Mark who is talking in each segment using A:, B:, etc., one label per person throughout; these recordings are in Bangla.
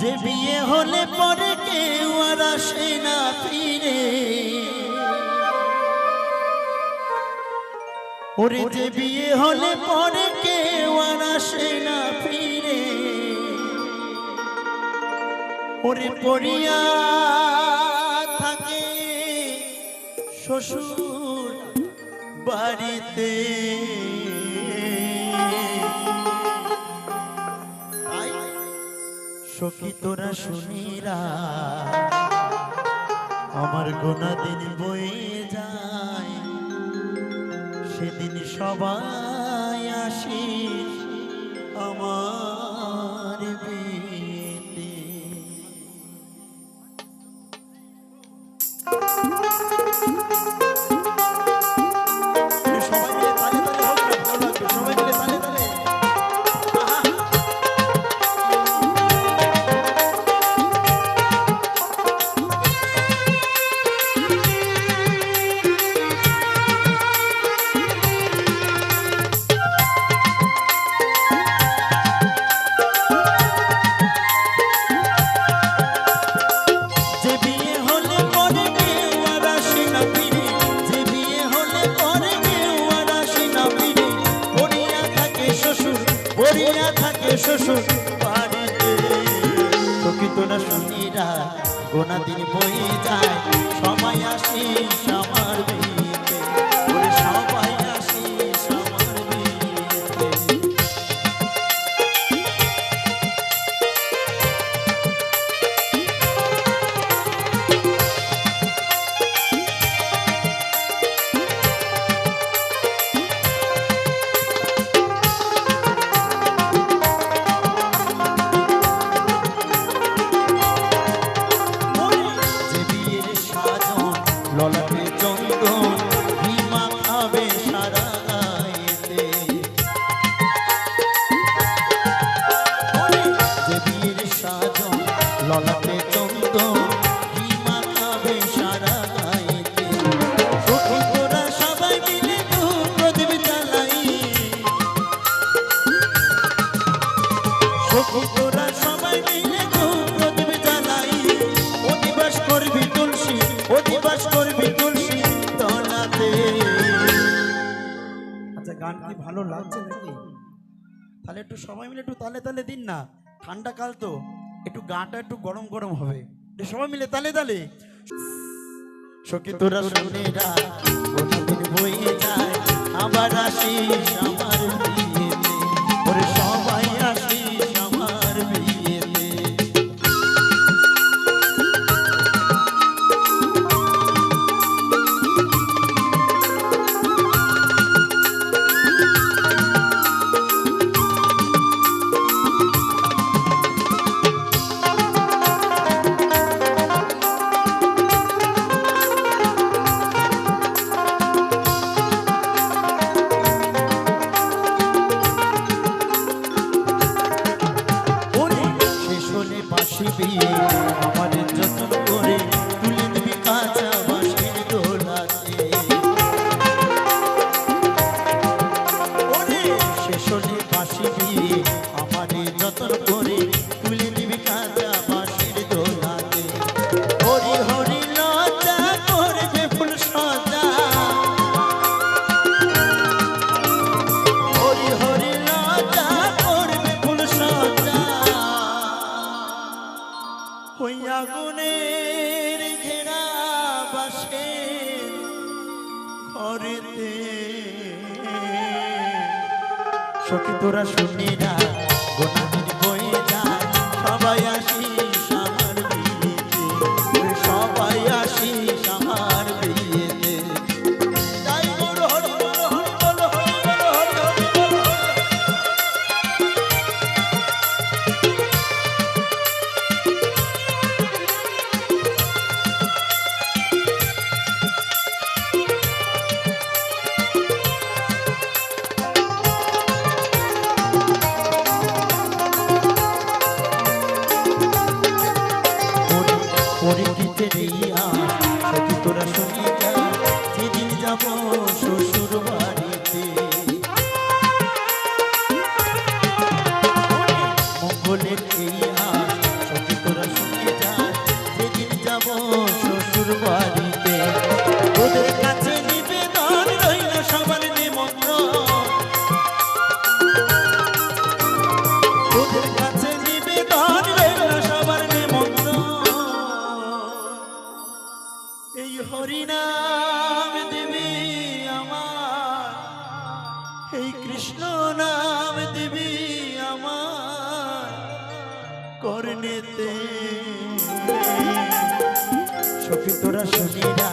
A: যে বিয়ে হলে পরে কেউ আর আসে না ফিরে। ওরে যে বিয়ে হলে পরে কেউ আর আসে না ফিরে। ওরে পড়িয়া থাকে শ্বশুর বাড়িতে। সখী তোরা শুনিরা আমার গোনা দিন বয়ে যায়। সেদিন সবাই আসি আমার বিয়েতে। সবাই পড়িয়া থাকে শ্বশুর বাড়িতে। প্রকৃত না শুনিরা গোনা দিন বই যায় সময় আসিস আমার ললাটে চন্দন ভীমা খাবে সারা গায়েতে যে বিয়ের সাজন, ললাটে চন্দন ভীমা খাবে সারা গায়েতে সখী সবাই মিলে প্রদীপ গান কি ভালো লাগছে নাকি? তাহলে একটু সবাই মিলে একটু তালে তালে দিন না। ঠান্ডা কাল তো। একটু গাটা একটু গরম গরম হবে। সবাই মিলে তালে তালে। সখী তোরা শুনে যায়, আবার আসিস। আমার সখী তোরা শুনি না গোনাদিন বয়ে যায় সবাই আসিস Moriti এই কৃষ্ণ নাম দিবি আমার করণেতে। সখী তোরা শুনি না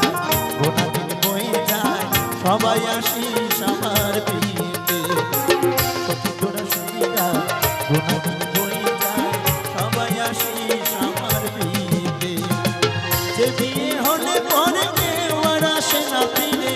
A: গোটা দিন বয়ে যায়, সবাই আসিস আমার বিয়েতে সখী তোরা শুনি না গোটা দিন বয়ে যায়, সবাই আসিস আমার বিয়েতে যে বিয়ে হলে পরে কেউ আর আসে না ফিরে।